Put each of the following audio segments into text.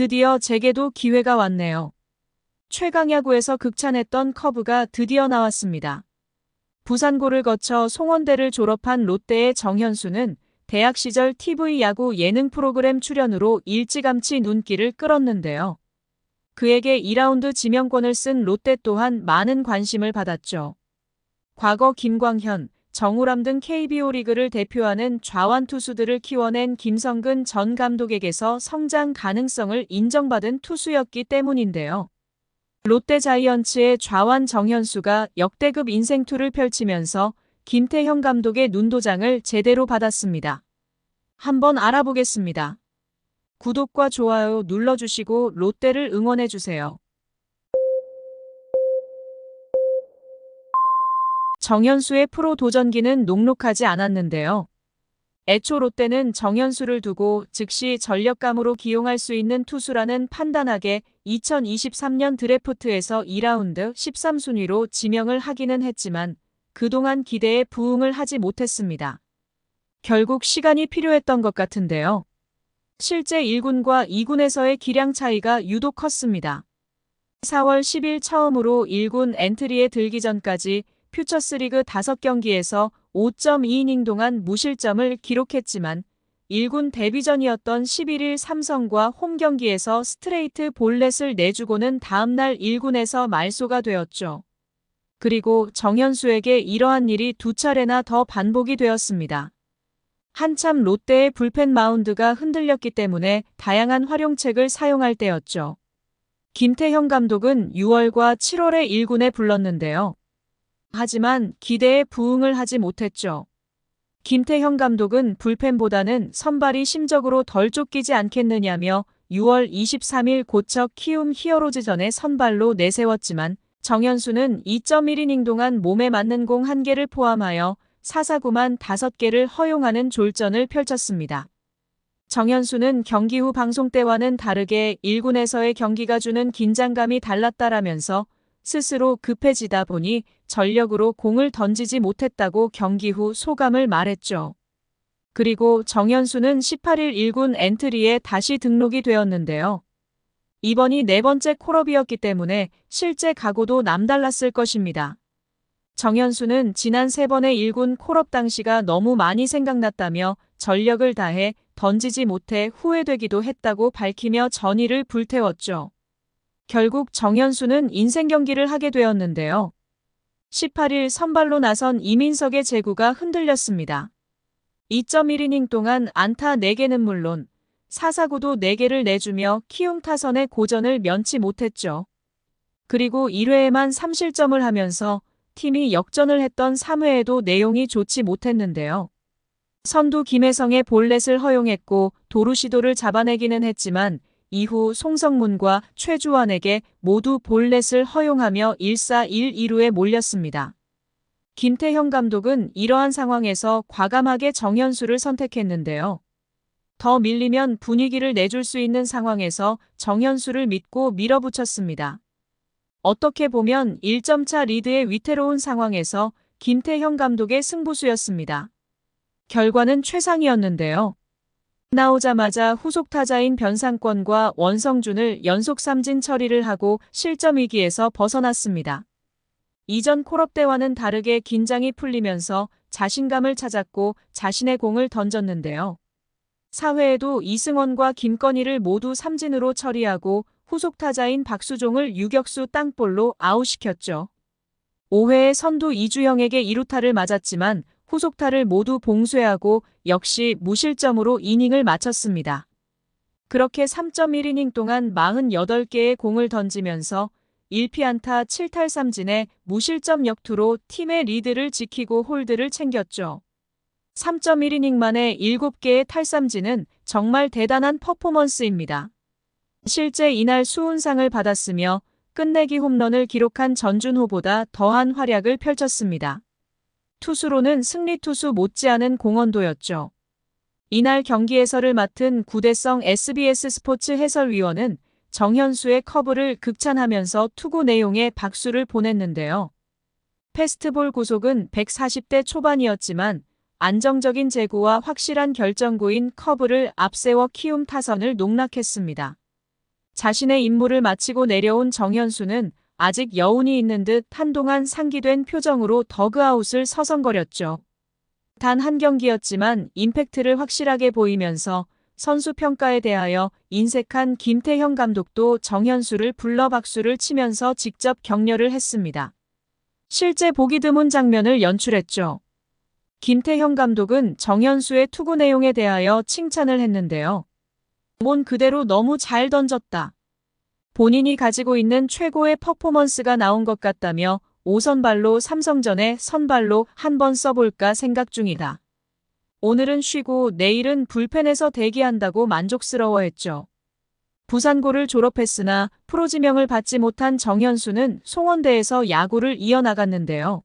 드디어 제게도 기회가 왔네요. 최강야구에서 극찬했던 커브가 드디어 나왔습니다. 부산고를 거쳐 송원대를 졸업한 롯데의 정현수는 대학 시절 TV 야구 예능 프로그램 출연으로 일찌감치 눈길을 끌었는데요. 그에게 2라운드 지명권을 쓴 롯데 또한 많은 관심을 받았죠. 과거 김광현, 정우람 등 KBO 리그를 대표하는 좌완 투수들을 키워낸 김성근 전 감독에게서 성장 가능성을 인정받은 투수였기 때문인데요. 롯데 자이언츠의 좌완 정현수가 역대급 인생투를 펼치면서 김태형 감독의 눈도장을 제대로 받았습니다. 한번 알아보겠습니다. 구독과 좋아요 눌러주시고 롯데를 응원해주세요. 정현수의 프로 도전기는 녹록하지 않았는데요. 애초 롯데는 정현수를 두고 즉시 전력감으로 기용할 수 있는 투수라는 판단하게 2023년 드래프트에서 2라운드 13순위로 지명을 하기는 했지만 그동안 기대에 부응을 하지 못했습니다. 결국 시간이 필요했던 것 같은데요. 실제 1군과 2군에서의 기량 차이가 유독 컸습니다. 4월 10일 처음으로 1군 엔트리에 들기 전까지 퓨처스리그 5경기에서 5.2이닝 동안 무실점을 기록했지만 1군 데뷔전이었던 11일 삼성과 홈 경기에서 스트레이트 볼넷을 내주고는 다음날 1군에서 말소가 되었죠. 그리고 정현수에게 이러한 일이 두 차례나 더 반복이 되었습니다. 한참 롯데의 불펜 마운드가 흔들렸기 때문에 다양한 활용책을 사용할 때였죠. 김태형 감독은 6월과 7월에 1군에 불렀는데요. 하지만 기대에 부응을 하지 못했죠. 김태형 감독은 불펜보다는 선발이 심적으로 덜 쫓기지 않겠느냐며 6월 23일 고척 키움 히어로즈전에 선발로 내세웠지만 정현수는 2.1이닝 동안 몸에 맞는 공 1개를 포함하여 4사구만 5개를 허용하는 졸전을 펼쳤습니다. 정현수는 경기 후 방송 때와는 다르게 1군에서의 경기가 주는 긴장감이 달랐다라면서 스스로 급해지다 보니 전력으로 공을 던지지 못했다고 경기 후 소감을 말했죠. 그리고 정현수는 18일 1군 엔트리에 다시 등록이 되었는데요. 이번이 네 번째 콜업이었기 때문에 실제 각오도 남달랐을 것입니다. 정현수는 지난 세 번의 1군 콜업 당시가 너무 많이 생각났다며 전력을 다해 던지지 못해 후회되기도 했다고 밝히며 전의를 불태웠죠. 결국 정현수는 인생 경기를 하게 되었는데요. 18일 선발로 나선 이민석의 제구가 흔들렸습니다. 2.1이닝 동안 안타 4개는 물론 4사구도 4개를 내주며 키움 타선의 고전을 면치 못했죠. 그리고 1회에만 3실점을 하면서 팀이 역전을 했던 3회에도 내용이 좋지 못했는데요. 선두 김혜성의 볼넷을 허용했고 도루 시도를 잡아내기는 했지만 이후 송성문과 최주환에게 모두 볼넷을 허용하며 1-4-1-2루에 몰렸습니다. 김태형 감독은 이러한 상황에서 과감하게 정현수를 선택했는데요. 더 밀리면 분위기를 내줄 수 있는 상황에서 정현수를 믿고 밀어붙였습니다. 어떻게 보면 1점차 리드의 위태로운 상황에서 김태형 감독의 승부수였습니다. 결과는 최상이었는데요. 나오자마자 후속 타자인 변상권과 원성준을 연속 삼진 처리를 하고 실점 위기에서 벗어났습니다. 이전 콜업 때와는 다르게 긴장이 풀리면서 자신감을 찾았고 자신의 공을 던졌는데요. 4회에도 이승원과 김건희를 모두 삼진으로 처리하고 후속 타자인 박수종을 유격수 땅볼로 아웃시켰죠. 5회에 선두 이주영에게 2루타를 맞았지만 후속타를 모두 봉쇄하고 역시 무실점으로 이닝을 마쳤습니다. 그렇게 3.1이닝 동안 48개의 공을 던지면서 1피안타 7탈3진의 무실점 역투로 팀의 리드를 지키고 홀드를 챙겼죠. 3.1이닝 만에 7개의 탈삼진은 정말 대단한 퍼포먼스입니다. 실제 이날 수훈상을 받았으며 끝내기 홈런을 기록한 전준호보다 더한 활약을 펼쳤습니다. 투수로는 승리 투수 못지않은 공헌도였죠. 이날 경기 해설을 맡은 구대성 SBS 스포츠 해설위원은 정현수의 커브를 극찬하면서 투구 내용에 박수를 보냈는데요. 패스트볼 구속은 140대 초반이었지만 안정적인 제구와 확실한 결정구인 커브를 앞세워 키움 타선을 농락했습니다. 자신의 임무를 마치고 내려온 정현수는 아직 여운이 있는 듯 한동안 상기된 표정으로 더그아웃을 서성거렸죠. 단 한 경기였지만 임팩트를 확실하게 보이면서 선수 평가에 대하여 인색한 김태형 감독도 정현수를 불러 박수를 치면서 직접 격려를 했습니다. 실제 보기 드문 장면을 연출했죠. 김태형 감독은 정현수의 투구 내용에 대하여 칭찬을 했는데요. 몸 그대로 너무 잘 던졌다. 본인이 가지고 있는 최고의 퍼포먼스가 나온 것 같다며 5선발로 삼성전에 선발로 한번 써볼까 생각 중이다. 오늘은 쉬고 내일은 불펜에서 대기한다고 만족스러워했죠. 부산고를 졸업했으나 프로 지명을 받지 못한 정현수는 송원대에서 야구를 이어나갔는데요.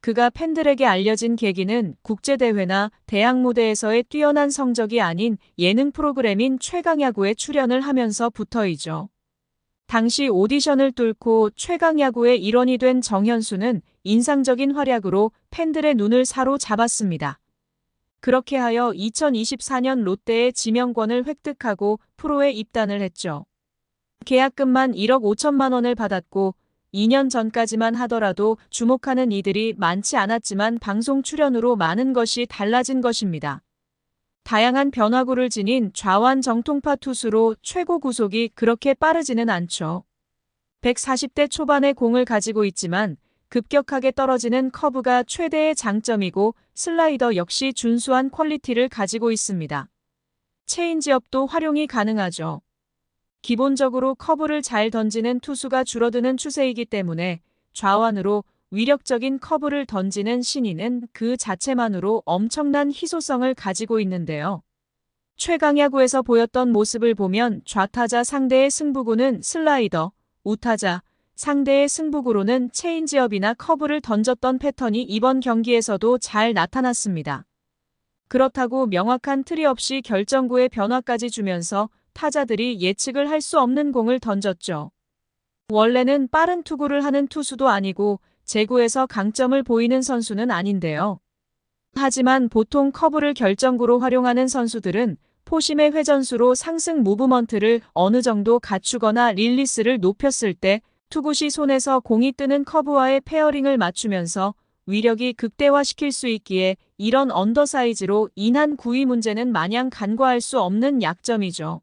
그가 팬들에게 알려진 계기는 국제대회나 대학 무대에서의 뛰어난 성적이 아닌 예능 프로그램인 최강야구에 출연을 하면서부터이죠. 당시 오디션을 뚫고 최강야구의 일원이 된 정현수는 인상적인 활약으로 팬들의 눈을 사로잡았습니다. 그렇게 하여 2024년 롯데의 지명권을 획득하고 프로에 입단을 했죠. 계약금만 1억 5천만 원을 받았고 2년 전까지만 하더라도 주목하는 이들이 많지 않았지만 방송 출연으로 많은 것이 달라진 것입니다. 다양한 변화구를 지닌 좌완 정통파 투수로 최고 구속이 그렇게 빠르지는 않죠. 140대 초반의 공을 가지고 있지만 급격하게 떨어지는 커브가 최대의 장점이고 슬라이더 역시 준수한 퀄리티를 가지고 있습니다. 체인지업도 활용이 가능하죠. 기본적으로 커브를 잘 던지는 투수가 줄어드는 추세이기 때문에 좌완으로 위력적인 커브를 던지는 신인은 그 자체만으로 엄청난 희소성을 가지고 있는데요. 최강야구에서 보였던 모습을 보면 좌타자 상대의 승부구는 슬라이더, 우타자, 상대의 승부구로는 체인지업이나 커브를 던졌던 패턴이 이번 경기에서도 잘 나타났습니다. 그렇다고 명확한 틀이 없이 결정구의 변화까지 주면서 타자들이 예측을 할 수 없는 공을 던졌죠. 원래는 빠른 투구를 하는 투수도 아니고 제구에서 강점을 보이는 선수는 아닌데요. 하지만 보통 커브를 결정구로 활용하는 선수들은 포심의 회전수로 상승 무브먼트를 어느 정도 갖추거나 릴리스를 높였을 때 투구시 손에서 공이 뜨는 커브와의 페어링을 맞추면서 위력이 극대화시킬 수 있기에 이런 언더사이즈로 인한 구위 문제는 마냥 간과할 수 없는 약점이죠.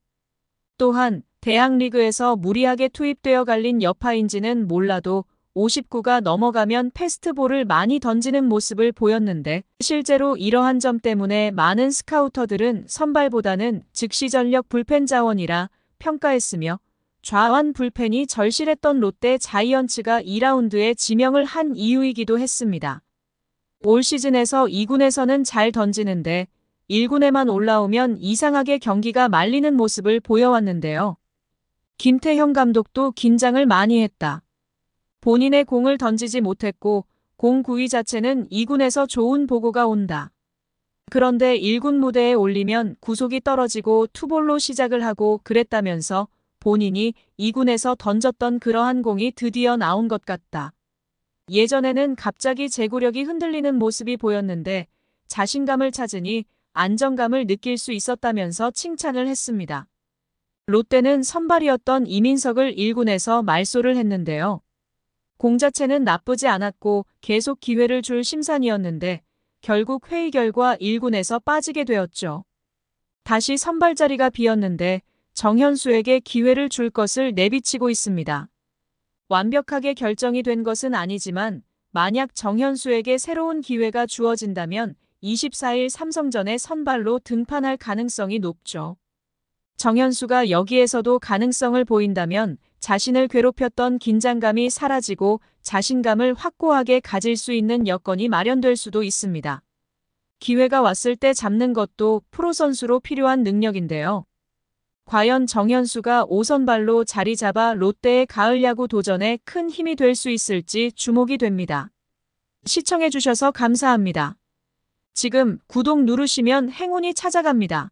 또한 대학리그에서 무리하게 투입되어 갈린 여파인지는 몰라도 59가 넘어가면 패스트볼을 많이 던지는 모습을 보였는데 실제로 이러한 점 때문에 많은 스카우터들은 선발보다는 즉시 전력 불펜 자원이라 평가했으며 좌완 불펜이 절실했던 롯데 자이언츠가 2라운드에 지명을 한 이유이기도 했습니다. 올 시즌에서 2군에서는 잘 던지는데 1군에만 올라오면 이상하게 경기가 말리는 모습을 보여왔는데요. 김태형 감독도 긴장을 많이 했다. 본인의 공을 던지지 못했고 공 구위 자체는 2군에서 좋은 보고가 온다. 그런데 1군 무대에 올리면 구속이 떨어지고 투볼로 시작을 하고 그랬다면서 본인이 2군에서 던졌던 그러한 공이 드디어 나온 것 같다. 예전에는 갑자기 제구력이 흔들리는 모습이 보였는데 자신감을 찾으니 안정감을 느낄 수 있었다면서 칭찬을 했습니다. 롯데는 선발이었던 이민석을 1군에서 말소를 했는데요. 공 자체는 나쁘지 않았고 계속 기회를 줄 심산이었는데 결국 회의 결과 1군에서 빠지게 되었죠. 다시 선발 자리가 비었는데 정현수에게 기회를 줄 것을 내비치고 있습니다. 완벽하게 결정이 된 것은 아니지만 만약 정현수에게 새로운 기회가 주어진다면 24일 삼성전에 선발로 등판할 가능성이 높죠. 정현수가 여기에서도 가능성을 보인다면 자신을 괴롭혔던 긴장감이 사라지고 자신감을 확고하게 가질 수 있는 여건이 마련될 수도 있습니다. 기회가 왔을 때 잡는 것도 프로 선수로 필요한 능력인데요. 과연 정현수가 5선발로 자리 잡아 롯데의 가을 야구 도전에 큰 힘이 될 수 있을지 주목이 됩니다. 시청해주셔서 감사합니다. 지금 구독 누르시면 행운이 찾아갑니다.